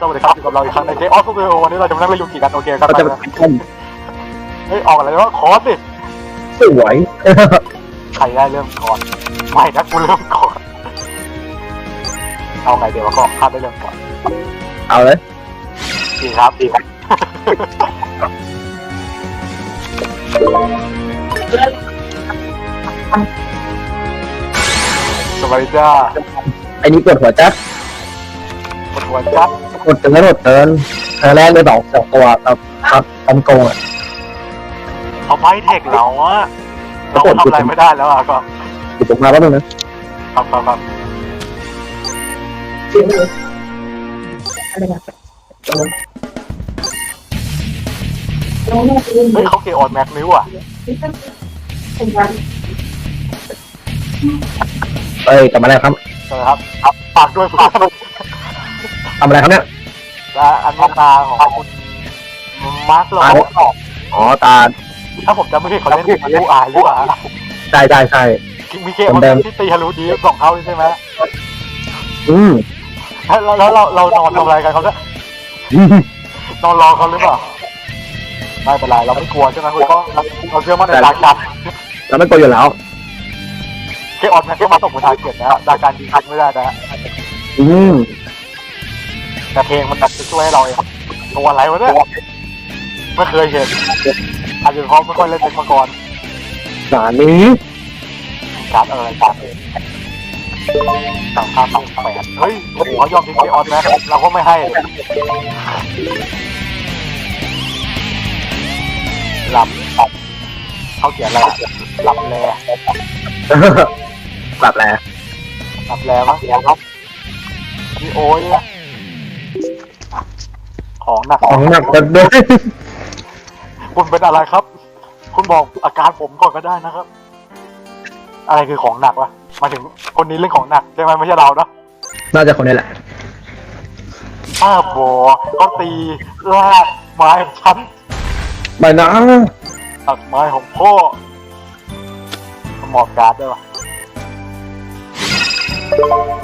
สวัสดีครับอยู่กับเราอีกครั้งในเกมออฟซูเปอร์วันนี้เราจะมานั่งเล่นยูกิกันโอเคครับเราจะไปไปนะต้นเฮ้ยออกอะไรวะคอร์สดิสวยใครได้เริ่มก่อนไม่นะกูเริ่มก่อนเอาไงเดี๋ยวก็คาดได้เริ่มก่อนเอาเลยดีครับดีครับสวัสดีจ้าไอ้นี่กดหัวจัดปวด หัวจัดกดเตือนกดเตือนเธอแรกเลยสองสองตัวครับครับทำโกงอะเขาไม่เทคเราอะเราทำอะไรไม่ได้แล้วอะก็อยู่ผมมาแป๊บนึงนะครับครับครับเฮ้ยเขาเกออนแม็กนิ้วอะเอ้ยกลับมาแล้วครับเออครับครับฝากด้วยเพื่อน ทำอะไรครับเนี่ยและอันนี้ตาของคุณมาร์คโลอ๋อตาถ้าผมจำไม่ผิดเขาเล่นยูอายูอาใช่ใช่ใช่มีเคออนแม็กที่ตีฮารุดีสองเท่าใช่ไหมอืมแล้วแล้วเราเรานอนทำอะไรกันเขาเนี่ยนอนรอเขาหรือเปล่าไม่เป็นไรเราไม่กลัวใช่ไหมคุณก็เราเชื่อมั่นในดาการแล้วไม่กดอยู่แล้วเคออนแม็กก็มาตกบนทาร์เก็ตนะดาการยิงทักไม่ได้นะอืม แต่เพลงมันจะช่วยให้เราเองตัวอะไรวะเนี่ยไม่เคยเห็นอาจจะเพราะไม่ค่อยเล่นเป็นมาก่อนสารนี้การ์ดอะไรการ์ดเองสั่งข้ามเลขแปดเฮ้ยโอ้โหเขายอมทิ้งไปออนนะเราก็ไม่ให้ หลับเขาเขียนอะไรหลับแลกลับแล้วหลับแลมั้งครับพี่โอ้ย ของหนักของหนักกันด้วยคุณเป็นอะไรครับ คุณบอกอาการผมก่อนก็ได้นะครับ อะไรคือของหนักวะหมายถึงคนนี้เรื่องของหนักใช่ไหมไม่ใช่เราเนาะน่าจะคนนี้แหละป้าบอก็ตีลากไม้ของฉันไปนะตัดไม้ของพ่อหมอบการ์ดด้วยวะ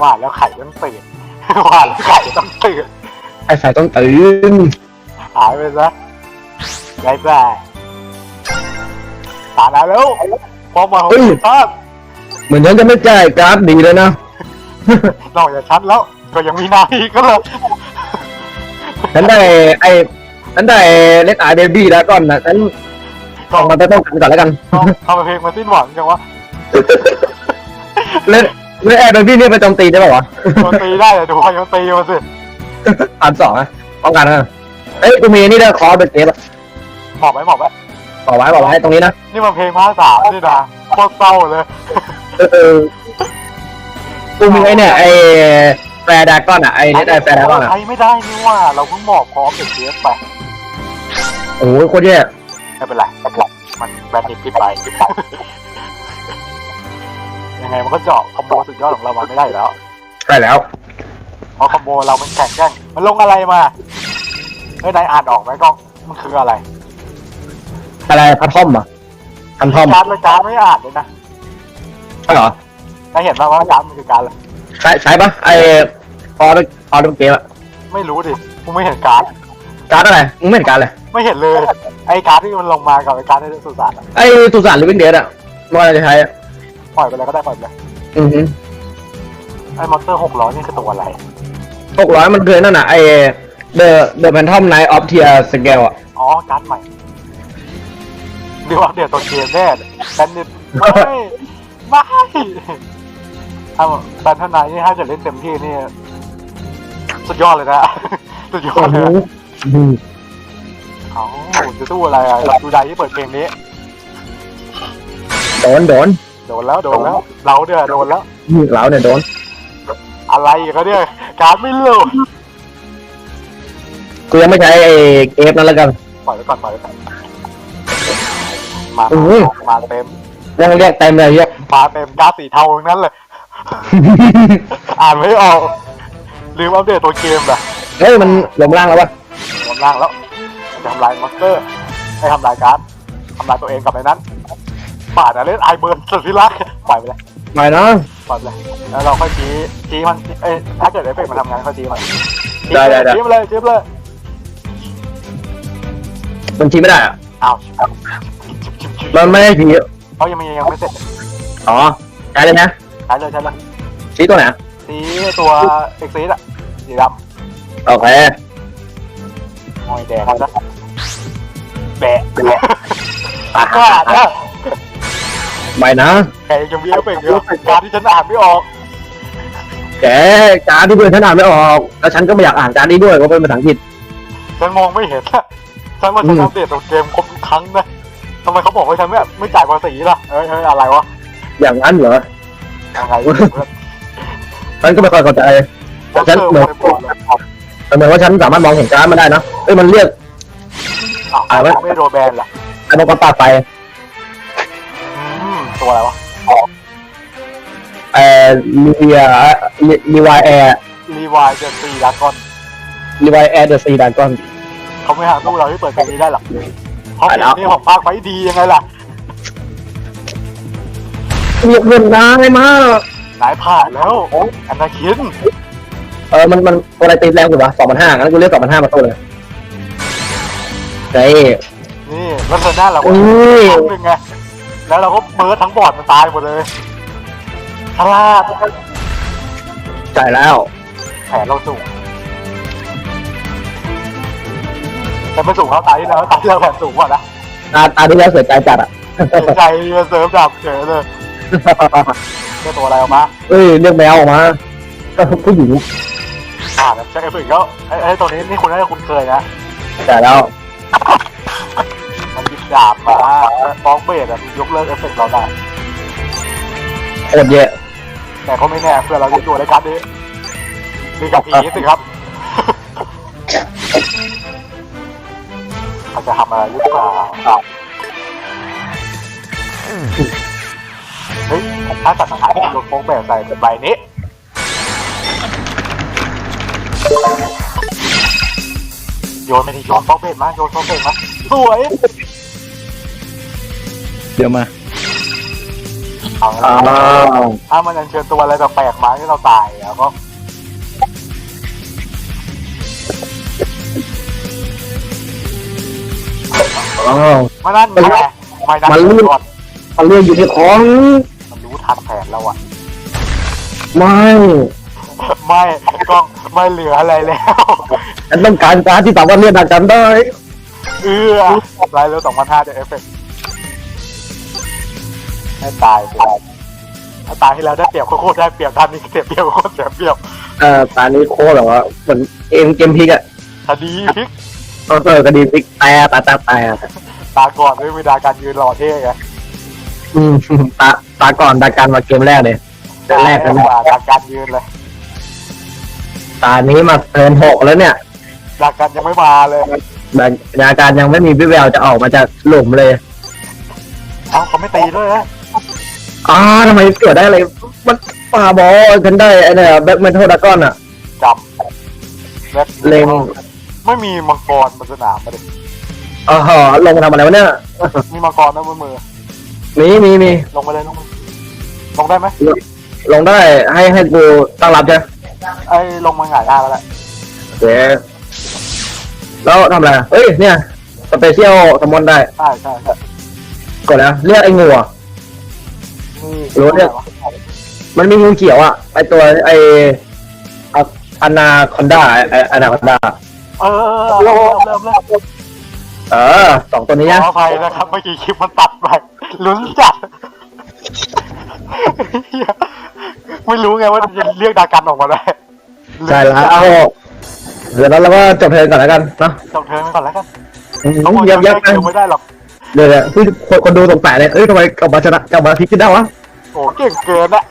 ว่าแล้วไข่ต้องตื่นว่าแล้วไข่ต้องตื่น ไอ้สายต้องตื่นหายไปซะได้ได้ตาได้แล้วพอมาของชาติเหมือนฉันจะไม่จ่ายการ์ดดีเลยนะ นอกจากฉันแล้ว ก็ยังมีนายอีกก็เลยฉันได้ไอ้ฉันได้เล็กไอเบบี้แล้วก่อนนะฉันก็ลองมาไปต้องกันก่อนแล้วกันทำเพลงมาสิ้นหวังจังวะเล่นเล่นไอเบบี้เนี่ยไปโจมตีได้ป่าวะมันตีได้แต่ดูเขายังตีมาสิ อันสองอะป้องกันนะเอ้ยกูมีนี่ด้วยคอร์เป็นเกมอะหมอบไหมหมอบไหมบอกไว้บอกไว้ตรงนี้นะนี่มันเพลงภาคสามนี่นะโคตรเศร้าเลย เออเออกูมีไอ้เนี่ยไอ้แฟร์ดากอนอะไอ้เล็กไอแฟร์ดากอนอะใช้ไม่ได้นี่ว่า เราเพิ่งหมอบพร้อมเด็กเทปไปโอ้ยโคตรแย่ไม่เป็นไรไม่เป็นไรมันแบนดิตผิดไปผิดไป ยังไงมันก็เจาะคอมโบสุดยอดของเรามาไม่ได้อยู่แล้วใช่แล้ว เพราะคอมโบเรามันแข็งแกร่งมันลงอะไรมาเฮ้ยนายอ่านออกไหมกล้องมันคืออะไรอะไรพัททอมอะพันทอมการ์ดเลยการ์ดไม่อ่านเลยนะใช่เหรอนายเห็นไหมว่าการ์ดมันคือการอะไรใช่ใช่ปะไอ้คอร์คอร์เป็นเกมอะไม่รู้ดิกูไม่เห็นการ์ดการ์ดอะไรมึงไม่เห็นการ์ดเลยไม่เห็นเลย ไอ้การ์ดที่มันลงมากับไอ้การ์ดในสุสานอะไอ้สุสานลิฟวิ่งเดดอะมันอะไรจะใช้อะปล่อยไปเลยก็ได้ปล่อยไปเลยอือฮึไอ้มอนสเตอร์หกร้อยนี่คือตัวอะไร หกร้อยมันคือนั่นน่ะไอ้เดอะเดอะแพนทอมไนท์ออฟเทียสเกลอะอ๋อการ์ดใหม่เดี๋ยวอัปเดตตัวเกมแน่แบนดิตไม่ไม่ถ้าแบนเท่าไหนนี่ถ้าเกิดเล่นเต็มที่นี่ สุดยอดเลยนะสุดยอโอ้ดโหเลยอืมเขาจะตู้อะไรอะเราดูไดที่เปิดเพลงนี้ โดนโดนโดนแล้วโดนแล้ว เราเดือโดนแล้วอืมเราเนี่ยโดน อะไรอีกันเนี่ยการ์ดไม่โหลดกูยังไม่ใช้ไอ้เกฟนั่นแล้วกันปล่อยไว้ก่อนปล่อยไว้ก่อนมาโอ้ยมาเต็มยังเรียกเต็มเลยเฮียมาเต็มการ์ดสีเทาทั้งนั้นเลย อ่านไม่ออกลืมอัปเดตตัวเกมแบบเฮ้ยมันลงล่างแล้ววะรวมร่างแล้วจะทำลายมอนสเตอร์ให้ทำลายการ์ดทำลายตัวเองกับในนั้นป่าดอะเล่นไอเบิร์นสุดที่รักปล่อยไปเลย ไม่นะปล่อยไปเลยแล้วเราค่อยชี้ชี้มันเอ้ยถ้าเกิดเอฟเฟกต์มันทำงานค่อยชี้มันได้ได้ได้จิ้มเลยจิ้มเลยมันชี้ไม่ได้อะอ้าวมันไม่ได้ชี้เขายังมียังไม่เสร็จอ๋อใช้เลยนะใช้เลยใช้เลยชี้ตัวไหนอะสีตัวเอ็กซีดอะสีดโอเคำมอยแดงนะแบะอะว่านะ ไม่นะ แกยังมีเอฟเฟกต์เยอะการที่ฉันอ่านไม่ออก แกการที่เพื่อนฉันอ่านไม่ออก แล้วฉันก็ไม่อยากอ่านการนี้ด้วยเพราะเป็นภาษาอังกฤษ ฉันมองไม่เห็นอะฉันว่าฉันอัปเดตตัวเกมครบทุกครั้งนะทำไมเขาบอกว่าฉันไม่ไม่จ่ายภาษีล่ะเอ้ยเอ้ยอะไรวะอย่างนั้นเหรอ ยังไงฉันก็ไม่ค่อยเข้าใจฉันเจอคนในปอดเลยแต่เหมือนว่าฉันสามารถมองเห็นการดมันได้นะ เอ้ยมันเรียก อ้าวไม่โดนแบนเหรอไอ้นกกระตาไฟอืม ตัวอะไรวะเอ่อลีเอ่อลีวายแอร์รีวายเดอะซีดากอนลีวายแอร์เดอะซีดากอน เขาไม่หาตู้เราที่เปิดเพลงนี้ได้หรอกเพราะไปเพลแล้วงนี้ของภาคไฟดียังไงล่ะเรียกเงินได้มากนายผ่านแล้วอันนาคินเออมันมันตัวอะไรตีแรงสุดวะสองพันห้างั้นกูเรียกสองพันห้ามาตัวเลยไอ้นี่แล้วเธอหน้าเราก็อุ้ยครั้งหนึ่งไง แล้วเราก็เบิร์ดทั้งบอร์ดมันตายหมดเลยพลาดจ่ายแล้ว แผนเราสูงแต่ไม่สูงเท่าตายที่แล้วตายที่แล้วแผนสูงกว่านะตาตาที่แล้วเสียใจจัดอะเสียใจเซิร์ฟดับเฉยเลยเจ้าตัวอะไรออกมาเอ้ยเรียกแมวออกมาผู้หญิงอ่าแล้วเช็คเอฟเฟกต์แล้วไอ้ไอ้ตัวนี้นี่คุณน่าจะคุ้นเคยนะจ่ายแล้วมันหยิบ ดาบมาฟ้องเบสอะยกเลิกเอฟเฟกต์เราได้ โคตรเยอะ แต่ก็ไม่แน่เพื่อเราจะอยู่ในการนี้มีกับผีสิครับเขาจะทำอะไรหรือเปล่าเฮ้ยถ้าตัดขาดโดนโป๊กแบบใส่ใบนี้โยนไปทีโยนโป๊กเบสมาโยนโป๊กเบสมาสวย เดี๋ยวมาเอาละอ้าวถ้ามันอัญเชิญตัวอะไรแปลกๆมาที่เราตายแล้วก็อ้าว ไม่นั่นไงไม่นั่นมันลื่นก่อนมันเรื่องอยู่ในของ มันรู้ทันแผนแล้วอะไม่ไม่กล้องไม่เหลืออะไรแล้ว ฉันต้องการการที่สามารถเรียกดังกันได้ เอื้อรายเร็วสองพันห้าจะเอฟเฟกต์ ให้ตายไปถ้าตายที่แล้วได้เปรียบโคตรได้เปรียบด้านนี้เสียเปรียบโคตรเสียเปรียบเอ่อตอนนี้โคตรแบบว่าเหมือนเกมเกมพลิกอะคดีพลิกเออเออกระดีพลิกแต่แต่แต่แต่ตาก่อนด้วยวิดาการยืนรอเท่ไงอืมตาตาก่อนตาการมาเกมแรกเลยเกมแรกเลเลยยดาการยืนเลย ตานี้มาเทิร์นหกแล้วเนี่ยดาการยังไม่มาเลยดาดาการยังไม่มีวิแววจะออกมาจากหลุมเลยเอ้าเขาไม่ตีด้วยนะ อ้าทำไมเกิดได้อะไรมันป่าบอลฉันได้ไอ้เนี่ยแบ็คเมทัลดากอนอะจับและเล็ง ไม่มีมังกรบนสนามมาดิอ๋อลงมาทำอะไรวะเนี่ย มีมังกรนะมือมือ มีมีมีลงไปเลยลงไปลงได้ไหมลงได้ให้ให้กูตั้งรับใช่ไหมไอ้ลงมาหงายหน้าแล้วแหละโอเคแล้วทำอะไรเอ้ยเนี่ยสเปเชียลสมอนได้ ใช่ใช่ใช่กดแล้วเรียกไอ้งูอะนี่ รู้เนี่ย มันมีงูเขียวอะไอตัวไออะอนาคอนดาไออนาคอนดาเออเริ่มเริ่มเริ่มเออสองตัวนี้ขนะออภัยนะครับเมื่อกี้คลิปมันตัดไปลุ้นจัดเหี้ยไม่รู้ไงว่าจะเรียกดากันออกมาได้ใช่แล้วเดี๋ยวเราก็จบเพลงก่อนแล้วกันเนาะจบเทิร์นไปก่อนแล้วกันอืมเขาบอกเยับยับเกี่ยวไม่ได้หรอก เดี๋ยวเดี๋ยวที่คนคนดูสงสัยเลยเอ้ยทำไมกลับมาชนะกลับมาพลิกกันได้วะโอ้เก่งเกินอะ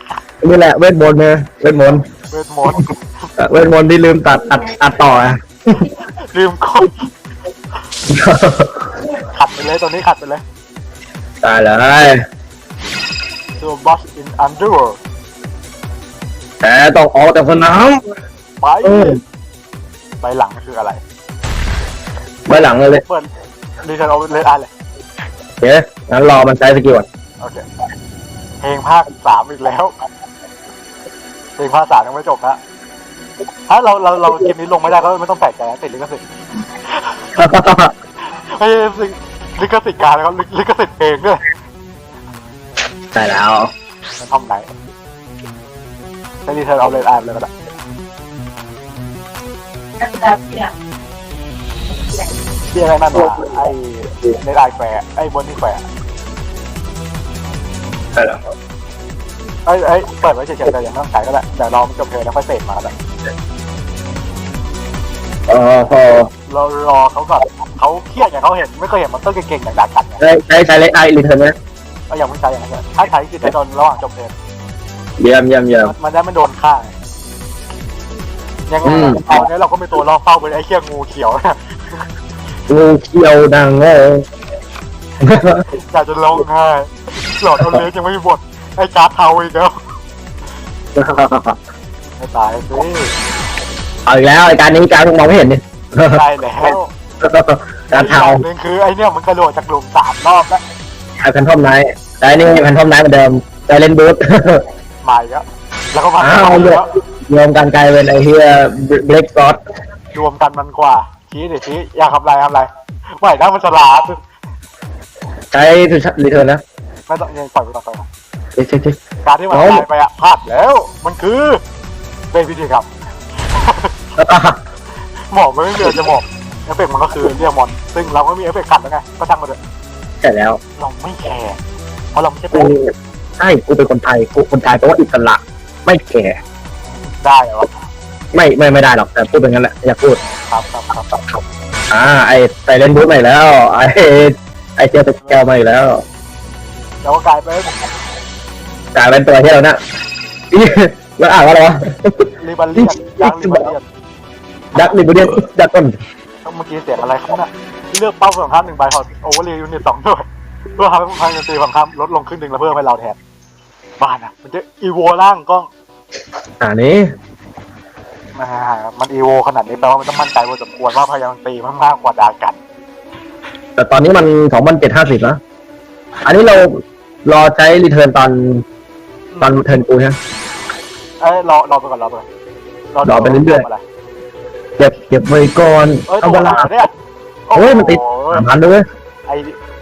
นี่แหละเวทมนต์เนี่ยเวทมนต์เวทมนต์เอ่อเวทมนต์ที่ลืมตัดตัดตัดต่ออะ ลืมกดขัดไปเลยตัวนี้ขัดไปเลยตายเลยตัวบอสอินอันเดอร์แต่ต้องออกจากสนาม ไปเออ ไปหลังคืออะไร ไปหลังเลยเลยเปิดดิฉันเอาเลยอ่านเลยโอ เคงั้นรอมันใช้สกิลก่อนโอเคเพลงภาคสามอีกแล้ว เพลงภาคสามยังไม่จบนะถ้าเราเราเราเกมนี้ลงไม่ได้ก็ไม่ต้องแปลกใจนะติดลิขสิทธิ์ไม่ใช่ลิขสิทธิ์การแล้วก็ลิขสิทธิ์เพลงด้วยใช่แล้วมันทำไหนไม่ดีเธอเอาเลยอ่านเลยก็ได้ ที่อะไรนั่นวะไอ้ในไอแฝงไอ้บนที่แฝงใช่แล้วไอ้ไอ้เปิดไว้เฉยๆแต่ยังไม่ต้องใช้ก็ได้เดี๋ยวรอมันจบเพลงแล้วค่อยเสกมาก็ได้เออพอเรารอเขาก่อนเขาเครียดอย่างเขาเห็นไม่เคยเห็นมันต้นเก่งๆอย่างดากันเนี่ยใช้ใช้ใช้เลไอรีเทิร์นไหมก็ยังไม่ใช้อย่างนั้นเลยถ้าใช้คือจะโดนระหว่างจบเพลงเยี่ยมเยี่ยมเยี่ยมมันได้ไม่โดนฆ่ายังไงอืมตอนนี้เราก็เป็นตัวล่อเป้าเป็นไอ้เขี้ยงูเขียว งูเขียวดังโง่อยากจะร้องไห้หลอดเอาเล็กยังไม่มีบทไอ้การ์ดเทาอีกแล้วไม่ตายสิเอาอีกแล้วไอการนี้การมองไม่เห็นนี่ได้แล้วการเทาอีกอย่งหนึ่งคือไอ้เนี่ยมันกระโดดจากหลุมสามรอบแล้วไอแพนทอมไนท์แต่อันนี่แพนทอมไนท์เหมือนเดิมแต่เล่นบูธใหม่แล้วแล้วก็มาอ้าวเลือดรวมกันกลายเป็นไอเฮียเบล็กซอสรวมกันมันกว่า ชี้เดี๋ยวชี้อยากทำอะไรทำอะไรไหวนะมันฉลาดใช้ทูชัรีเทิร์นนะไม่ต้องยังปล่อยไปต่อไปเช็คเช็คเช็คการที่มันโอ้ยตายไปอะพลาดแล้วมันคือเป็นพิธีกรรมหมอกมันไม่มีอะไรจะหมอกเอฟเฟกต์มันก็คือเรียกมอน ซึ่งเราก็มีเอฟเฟกต์ขัดแล้วไงก็ช่างมันเถอะใช่แล้วเราไม่แคร์เพราะเราไม่ใช่กูโป๊ะใช่กูเป็นคนไทยกูคนไทยแปลว่าอิสระไม่แก่ได้เหรอวะไม่ไม่ไม่ได้หรอกแต่พูดเป็นงั้นแหละอยากพูด ครับครับครับครับครับอ่าไอไซเลนบูธใหม่แล้ว ไอไอเจอตะแกวมาอีกแล้วแล้วก็กลายเป็นกลายเป็นตัวที่เราเนี่ยอีแล้วอ่านว่าอะไรวะริบัลเลียนยังริบัลเลียนดักลิบูเดียนดักต้นเมื่อกี้เสียงอะไรครับเนี่ยเลือกเป้าสงครามหนึ่งใบพอโอเวอร์เรียยูนิตสองด้วยเพื่อทำให้พลังโจมตีของคำลดลงครึ่งหนึ่งแล้วเพิ่มให้เราแทนบ้านอะ มันจะอีโวร่างกล้อง อ่านี้ อ่ามันอีโวขนาดนี้แปลว่ามันต้องมั่นใจพอสมควรว่าพลังตีมันมากกว่าดากัน แต่ตอนนี้มันสองพันเจ็ดห้าสิบนะอันนี้เรารอใช้รีเทิร์นตอนตอนเทิร์นกูใช่ไหมเอ้ยรอรอไปก่อนรอไปก่อนรอไปเรื่อยๆอะไรเก็บเก็บไว้ก่อนเอ้ยเอาตัวเวหลาลังเนี่ยโอ้ยมันติด โอ้โหสามพันด้วยไอ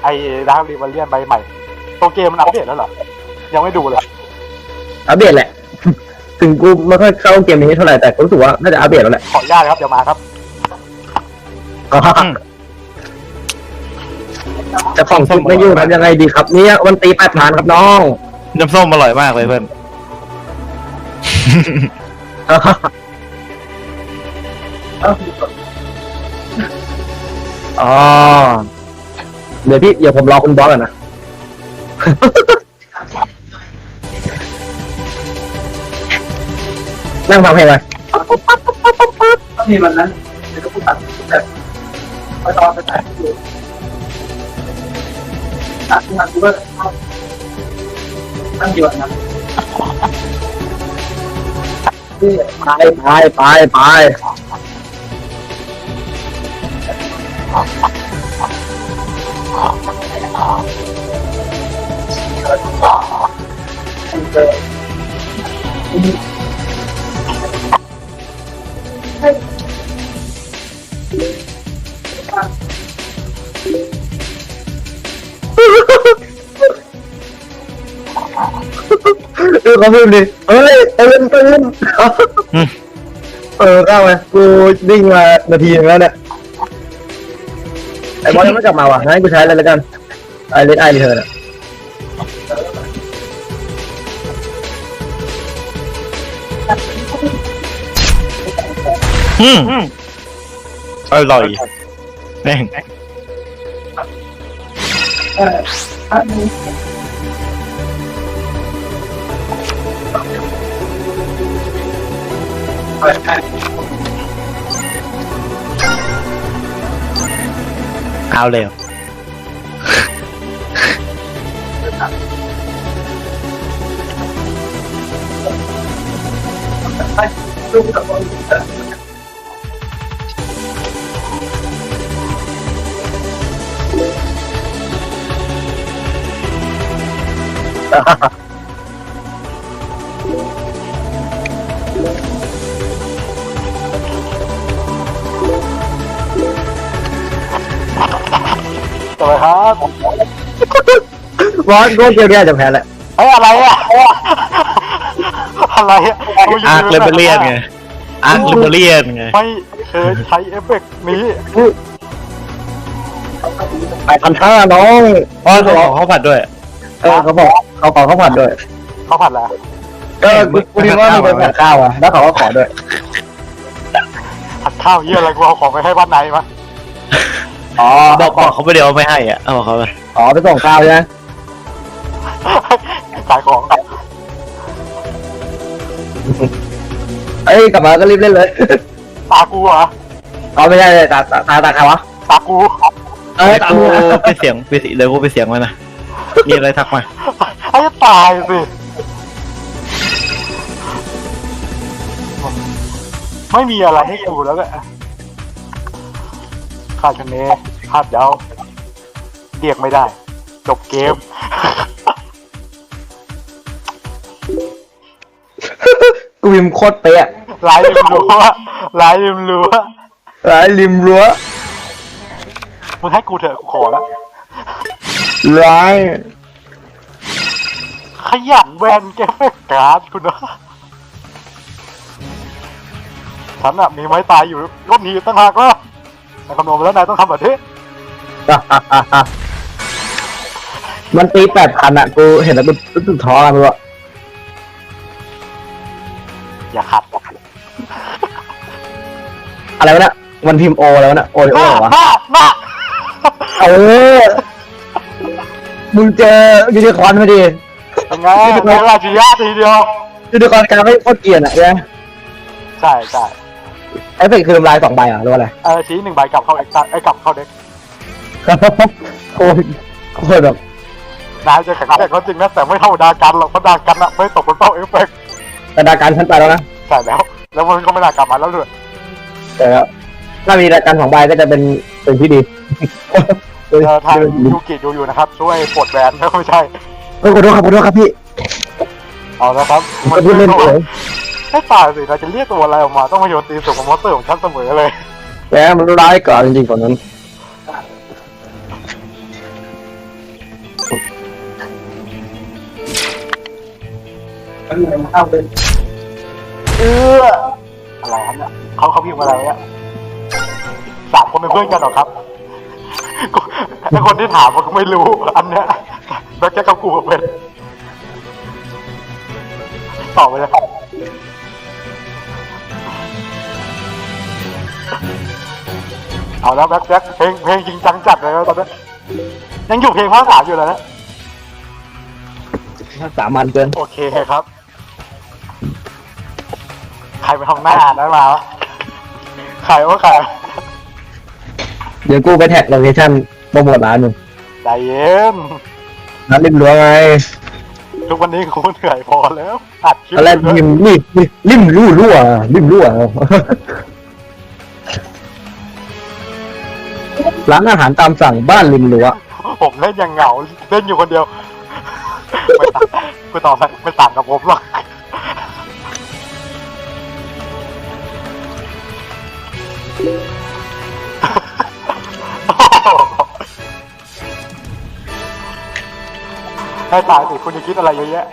ไอดาร์รีบัลเลียนใบใหม่ ตัวเกมมันอัปเดตแล้วเหรอ ยังไม่ดูเลย อัปเดตแหละ ถึงกูไม่ค่อยเข้าเกมนี้เท่าไหร่แต่กูรู้สึกว่าน่าจะอัปเดตแล้วแหละขออนุญาตนะครับเดี๋ยวมาครับจะของคิดไม่ยุ่งทำยังไงดีครับเนี่ยวันตีแปดพันครับน้อง น้ำส้มอร่อยมากเลยเพื่อน อ๋อ เดี๋ยวพี่เดี๋ยวผมรอคุณบอสก่อนนะ นั่งฟังเพลงไปที่วันนั้นเดี๋ยวก็พูดตัดแบบไปตอนไปตัดที่ดูตัดที่มันกูก็ตั้งอยู่นะไปไปไปไปเจอ เออเขาพูดดิเฮ้ยตื่นตื่นเออเข้าไปกูวิ่งมานาทีนึงแล้วเนี่ยไอ้บอลยังไม่กลับมาว่ะงั้นกูใช้เลยแล้วกันไอเลดไอรีเทิร์นอะอืมอร่อยแม่ง เอออันนี้เอาเร็วลูกกั จะไปครับบอสโกเกียวเนี่ยจะแพ้แหละเฮ้ยอะไรอะอะไรอะอาร์คเลเบเลียนไงอาร์คเลเบเลียนไงไม่เคยใช้เอฟเฟกต์นี้ไปพันห้าน้องอ๋อเขาเขาผัดด้วย เออเขาบอกเขาขอเขาผัดด้วยเขาผัดแล้วก็กูกูคิดว่ามีเป็นผัดข้าวอะแล้วเขาก็ขอด้วยผัดข้าวเยี่ยอะไรกูเอาของไปให้บ้านไหนมา อ๋อบอกบอกเขาไปเดียวไม่ให้อะเอาบอกเขาไปอ๋อไปส่งข้าวใช่ไหมขายของเอ้ยกลับมาก็รีบเล่นเลย ตากูเหรออ๋อไม่ใช่เลยตาตาตาตาใครวะตากูเอ้ยเดี๋ยวตากูมึงไปเสียงไปสิเดี๋ยวกูไปเสียงมันนะมีอะไรทักมาไอ้ตายสิไม่มีอะไรให้กูแล้วแหละขาดคะแนนขาดเดาเรียกไม่ได้ จบเกม กูวิมโคตรเป๊ะลายริมรั้วลายริมรั้วหลายริมรั้วมึงให้กูเถอะกูขอแล้วร้ายขยันแวนแกเฟกการ์ดคุณนะฉันอะมีไม้ตายอยู่ก็หนีตั้งหากว่าในคำนวณมาแล้วนายต้องทำแบบนี้มันตีแปดพันอะกูเห็นแล้วกูรู้สึกท้อกันไปวะอย่าขัดอะไรวะเนี่ยมันพิมพ์โอแล้วะเนี่ยโอริหโอน้าเหรอวะหน้าหน้าเออมึงเจอยูนิคอร์นพอดีเป็นไงเป็นราชิยะทีเดียวยูนิคอร์นกลารไม่โคตรเกลียดอะเนี่ยใช่ใช่เอฟเฟกต์คือทำลายสองใบอะหรือว่าอะไร เออชี้หนึ่งใบกลับเข้าเอ็กซ์ไอ้กลับเข้าเด็กโคตรโคตรแบบนายจะแข่งแข่งก็จริงนะแต่ไม่เท่าดากันหรอกเพราะดากันอะไม่ตกบนเป้าเอฟเฟกต์กระดาการชั้นไปแล้วนะใช่แล้ว แล้วมันก็ไม่น่ากลับมาแล้วเลยแต่ว่าถ้ามีรายการสองใบก็จะเป็นเป็นที่ดีเออทางยูกิดูอยู่นะครับ ช่วยปลดแบนไม่ใช่เออขอโทษครับขอโทษครับพี่เอาละครับผมก็พูดเล่นเอง ให้ตายสิเราจะเรียกตัวอะไรออกมาต้องมาโยนตีสุกของมอเตอร์ของฉันเสมอเลยแต่มันร้ายกว่าจริงๆกว่านั้นมันมีมันเข้าไปเอออะไรครับเนี่ยเขาเขาพิมพ์อะไรเนี่ยสามคนเป็นเพื่อนกันเหรอครับกูไอคนที่ถามมันก็ไม่รู้อันเนี้ยแบ็คแจ็คกับกูเป็นตอบไปเลย เอาแล้วแบ็คแจ็คเพลงเพลงจริงจังจัดเลยนะตอนนี้ยังอยู่เพลงภาคสามอยู่เลยนะสามันเกินโอเคครับ ใครไปทำหน้านั้นมาวะใครว่าใครเดี๋ยวกูไปแท็กโลเคชั่นโปรโมทร้านหนึ่งใจเย็นร้านริมรั้วไงทุกวันนี้กูเหนื่อยพอแล้วอัดคลิปตอนแรกอยู่ริด้วยมนี่นี่ริมรั่วรั่วริมรั่ว ร้านอาหารตามสั่งบ้านริมรั้วผมเล่นยังเหงาเล่นอยู่คนเดียวไม่ต่างไม่ต่อไม่ต่างกับผมหรอกให้ตายสิคุณจะคิดอะไรเยอะแยะ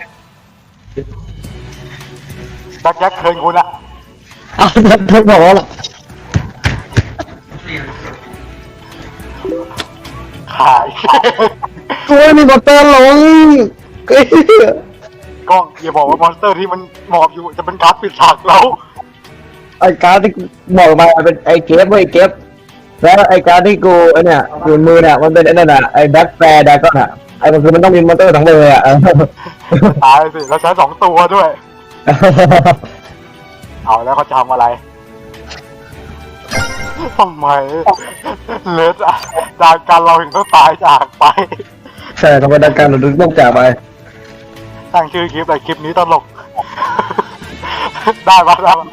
แจ็คแจ็คเคินคุณอะอ้าวท่านบอกว่า ล่ะขาย กูไม่มีมอเตอร์ลงเฮ้ยกล้องอย่าบอกว่ามอนสเตอร์ที่มันหมอบอยู่จะเป็นการ์ดปิดฉากเราไอ้การ์ดที่บอกมาเป็นไอ้เก็บเว้ยเก็บแล้วไอ้การ์ดที่กูไอ้เนี่ยอยู่มือเนี่ยมันเป็นไอ้นั่นน่ะไอ้แบ็คแฟร์ดก็น่ะไอ้มันคือมันต้องมีมอเตอร์ทั้งเลยอะตายสิแล้วใช้สองตัวด้วย เอาแล้วเขาจะทำอะไร ทำไมเลสอะจากการเราถึงต้องตายจากไปใช่ธรรมดาการเราต้องจากไปตั้งชื่อคลิปแต่คลิปนี้ตลก ได้ปะได้ปะ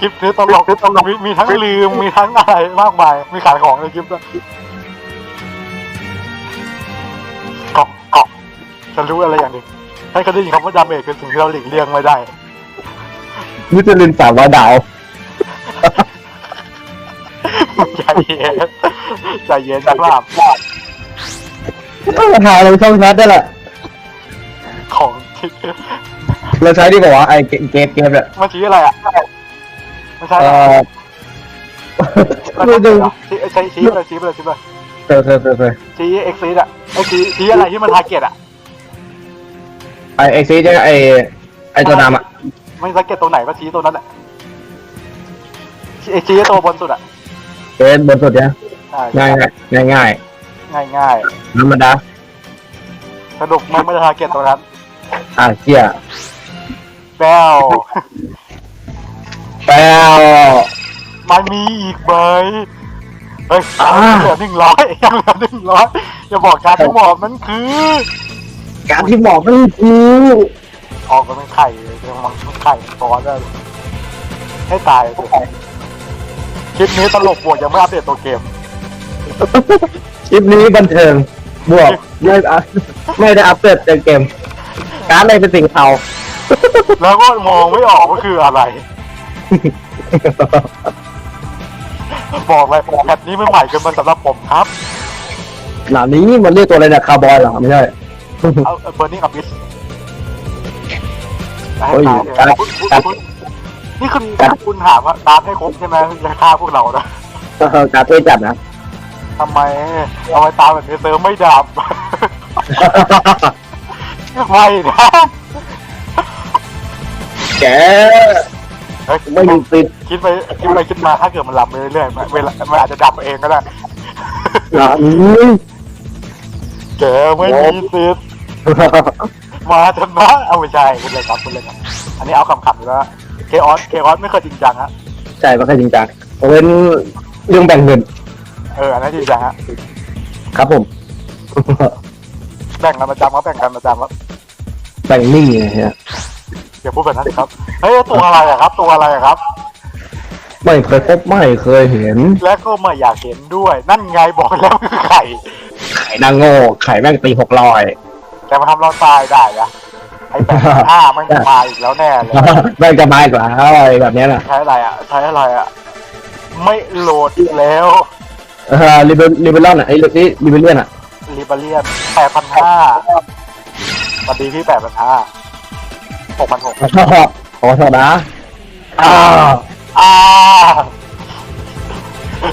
คลิปนี้ตลกมีมีทั้งลืมมีทั้งอะไรมากมายมีขายของในคลิปด้วยกอกกอกฉันรู้อะไรอย่างหนึงให้เขาได้ยินคำว่าดาเมจคือสิ่งที่เราหลีกเลี่ยงไม่ได้มิชลินสามร้อยดาว ใหญ่ใจเย็นนะครับต้องมาถ่าเราช่องชัดได้แหละของที่เราใช้ดีกว่าวะไอเกมเกมเกมเนี่ยมันชี้อะไรอะไม่ใช่เออไม่ดูชี้ใช้ชี้ไปเลยชี้ไปเลยชี้ไปเลยเออเออเออเออชี้เอ็กซ์อะไอ้ชี้ชี้อะไรที่มันทาร์เก็ตอะไอ้ไอ้ซีจะไอไอตัวดำอะไม่ทาร์เก็ตตรงไหนก็ชี้ตรงนั้นแหละชี้ชี้ตัวบนสุดอะ เกมบนสุดเนี่ยใช่ง่ายง่ายง่ายง่ายง่ายง่ายธรรมดาสนุกไม่ไม่ได้ทาร์เก็ตตรงนั้นอะเชี่ยแป้วแป้วมันมีอีกไหมเฮ้ยอ่ายังเหลือหนึ่งร้อยยังเหลือหนึ่งร้อยอย่าบอกการที่บอกนั้นคือ การที่บอกนั่นคือออกก็เป็นไข่เลยเป็นมันไข่ฟอนได้เลยให้ตายเลย คลิปนี้ตลกบวกยังไม่อัปเดตตัวเกม คลิปนี้บันเทิง บวกไม่อะไม่ได้อัปเดตเกม การอะไรเป็นสิ่งเทาแล้วก็มองไม่ออกว่าคืออะไร บอกเลยแพทนี้ไม่ใหม่เกินมาสำหรับผมครับหนานี้มันเรียกตัวอะไรเนี่ยคาร์บอยเหรอไม่ใช่ เอาเบอร์นิ่งกับบิส โอ้ย การการ นี่คุณคุณถามว่าตามให้ครบใช่ไหมจะฆ่าพวกเรานะการเต้จัดนะทำไมเอาไว้ตามแบบนี้เซิร์ฟไม่ดับ ไม่นะแกเฮ้ยไม่มีสิทธิ์คิดไปคิดไปคิดมาถ้าเกิดมันหลับไปเรื่อยๆมันเวลามันอาจจะดับเองก็ได้หนานี้แกไม่มีสิทธิ์มาจนนะเอาไม่ใช่คุณเลยครับคุณเลยครับ อันนี้เอาขำๆอยู่แล้วเค ออสเคออสไม่เคยจริงจังฮะใช่ไม่ค่อยจริงจังเว้นเรื่องแบ่งเงินเอออันนั้นจริงจังฮะครับผม แบ่งกันประจำครับแบ่งกันประจำครับแบ่งหนี้ไงฮะอย่าพูดแบบนั้นสิครับเฮ้ยตัวอะไรอะครับ ตัวอะไรอะครับ ไม่เคยพบไม่เคยเห็นและก็ไม่อยากเห็นด้วย นั่นไงบอกแล้วคือไข่ไข่นางโง่ไข่แม่งตีหกร้อยแต่มาทำเราตายได้อะ ไอ้แปดห้ามันจะมาอีกแล้วแน่เลยแม่งจะมาอีกแล้วอะไรแบบเนี้ยน่ะใช้อะไรอะใช้อะไรอะไม่โหลดอีกแล้วเออลิเบลลิเบลอนอะไอ้เรื่องนี้ลิเบเลียนอะลิบาเลียนแปดพันห้าสวัสดีพี่แปดพันห้าหกพันหกขอโทษนะอ่าอ่า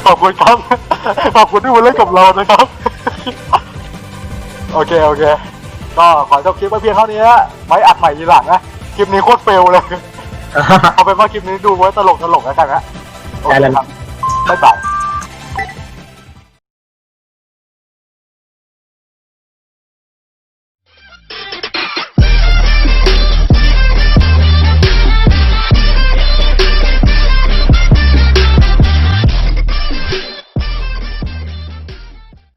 ขอบคุณครับ ขอบคุณที่มาเล่นกับเรานะครับ โอเค โอเค ก็ขอจบคลิปไว้เพียงเท่านี้ฮะไว้อัดใหม่ทีหลังนะคลิปนี้โคตรเฟลเลย เอาเป็นว่าคลิปนี้ดูไว้ตลกตลกๆแล้วกันนะโอเคครับบ๊ายบาย